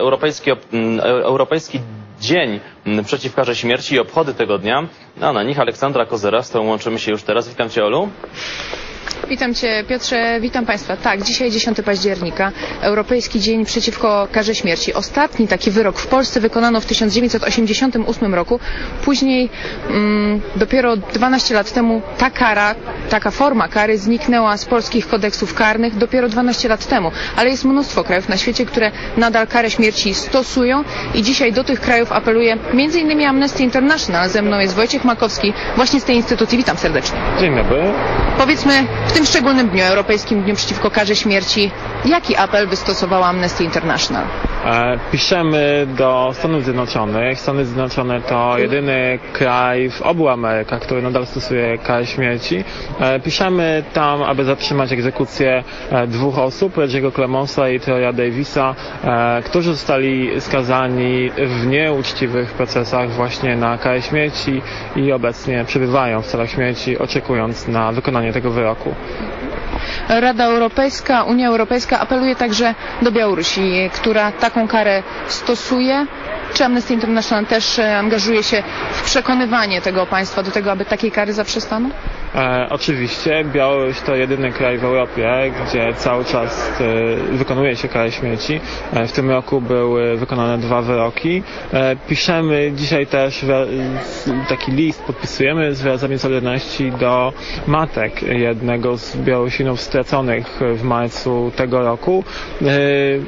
Europejski, e- Europejski Dzień przeciw karze śmierci i obchody tego dnia. A na nich Aleksandra Kozera, z którą łączymy się już teraz. Witam Cię, Olu. Witam Cię Piotrze, witam Państwa. Tak, dzisiaj 10 października, Europejski Dzień Przeciwko Karze Śmierci. Ostatni taki wyrok w Polsce wykonano w 1988 roku. Później mm, dopiero 12 lat temu ta kara, taka forma kary zniknęła z polskich kodeksów karnych dopiero 12 lat temu. Ale jest mnóstwo krajów na świecie, które nadal karę śmierci stosują i dzisiaj do tych krajów apeluje m.in. Amnesty International. Ze mną jest Wojciech Makowski właśnie z tej instytucji. Witam serdecznie. Dzień dobry. Powiedzmy tym szczególnym dniu, Europejskim Dniu Przeciwko Karze Śmierci, jaki apel wystosowała Amnesty International? E, piszemy do Stanów Zjednoczonych. Stany Zjednoczone to jedyny kraj w obu Amerykach, który nadal stosuje karę śmierci. E, piszemy tam, aby zatrzymać egzekucję e, dwóch osób, Reggie'ego Clemensa i Troya Davisa, którzy zostali skazani w nieuczciwych procesach właśnie na karę śmierci i obecnie przebywają w celach śmierci, oczekując na wykonanie tego wyroku. Rada Europejska, Unia Europejska apeluje także do Białorusi, która taką karę stosuje. Czy Amnesty International też e, angażuje się w przekonywanie tego państwa do tego, aby takiej kary zaprzestano? E, oczywiście Białoruś to jedyny kraj w Europie, gdzie cały czas e, wykonuje się karę śmierci. E, w tym roku były wykonane dwa wyroki. E, piszemy dzisiaj też taki list, podpisujemy z wyrazami solidarności do matek jednego z Białorusinów straconych w marcu tego roku, e,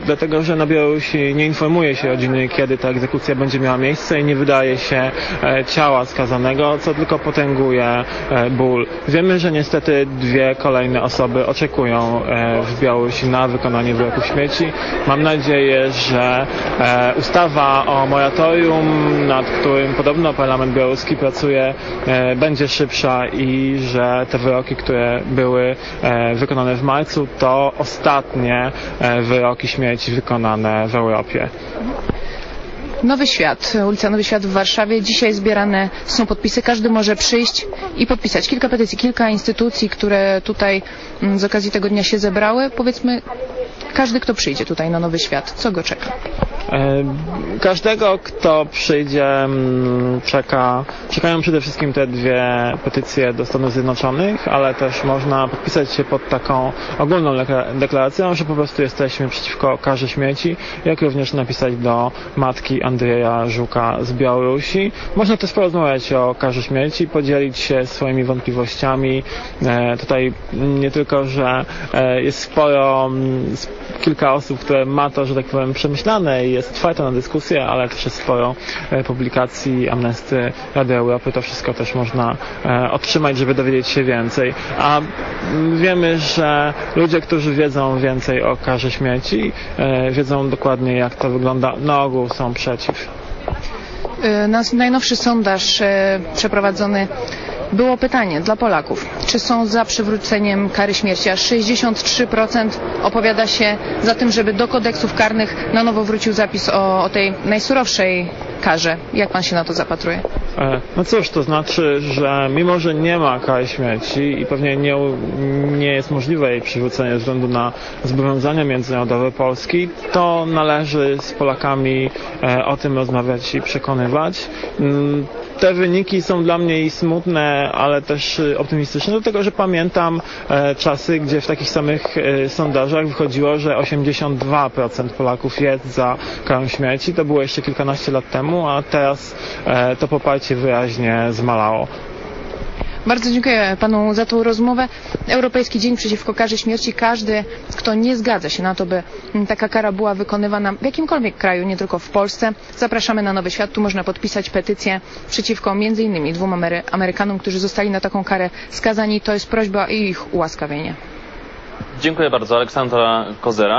dlatego że na Białorusi nie informuje się rodziny, kiedy ta egzekucja będzie miała miejsce i nie wydaje się e, ciała skazanego, co tylko potęguje ból. Wiemy, że niestety dwie kolejne osoby oczekują e, w Białorusi na wykonanie wyroku śmierci. Mam nadzieję, że e, ustawa o moratorium, nad którym podobno parlament białoruski pracuje, e, będzie szybsza i że te wyroki, które były wykonane w marcu, to ostatnie wyroki śmierci wykonane w Europie. Nowy Świat, ulica Nowy Świat w Warszawie. Dzisiaj zbierane są podpisy. Każdy może przyjść i podpisać. Kilka petycji, kilka instytucji, które tutaj mm, z okazji tego dnia się zebrały. Powiedzmy, każdy, kto przyjdzie tutaj na Nowy Świat, co go czeka? Każdego, kto przyjdzie, czeka, czekają przede wszystkim te dwie petycje do Stanów Zjednoczonych, ale też można podpisać się pod taką ogólną dekla- deklaracją, że po prostu jesteśmy przeciwko karze śmierci, jak również napisać do matki Andrzeja Żuka z Białorusi. Można też porozmawiać o karze śmierci, podzielić się swoimi wątpliwościami. E, Tutaj nie tylko, że e, jest sporo, mm, kilka osób, które ma to, że tak powiem, przemyślane i jest otwarte na dyskusję, ale też jest sporo e, publikacji Amnesty Rady Europy. To wszystko też można e, otrzymać, żeby dowiedzieć się więcej. A wiemy, że ludzie, którzy wiedzą więcej o karze śmierci, e, wiedzą dokładnie jak to wygląda, na ogół są przeciw. Najnowszy sondaż przeprowadzony było pytanie dla Polaków, czy są za przywróceniem kary śmierci. Aż 63% opowiada się za tym, żeby do kodeksów karnych na nowo wrócił zapis o, o tej najsurowszej karze. Jak pan się na to zapatruje? E, No cóż, to znaczy, że mimo, że nie ma kary śmierci i pewnie nie, nie jest możliwe jej przywrócenie ze względu na zobowiązania międzynarodowe Polski, to należy z Polakami e, o tym rozmawiać i przekonywać. Te wyniki są dla mnie i smutne, ale też e, optymistyczne, dlatego że pamiętam e, czasy, gdzie w takich samych e, sondażach wychodziło, że 82% Polaków jest za karą śmierci. To było jeszcze kilkanaście lat temu, a teraz e, to poparcie wyraźnie zmalało. Bardzo dziękuję panu za tą rozmowę. Europejski Dzień Przeciwko Karze Śmierci. Każdy, kto nie zgadza się na to, by taka kara była wykonywana w jakimkolwiek kraju, nie tylko w Polsce, zapraszamy na Nowy Świat. Tu można podpisać petycję przeciwko innymi dwóm Amery Amerykanom, którzy zostali na taką karę skazani. To jest prośba o ich ułaskawienie. Dziękuję bardzo, Aleksandra Kozera.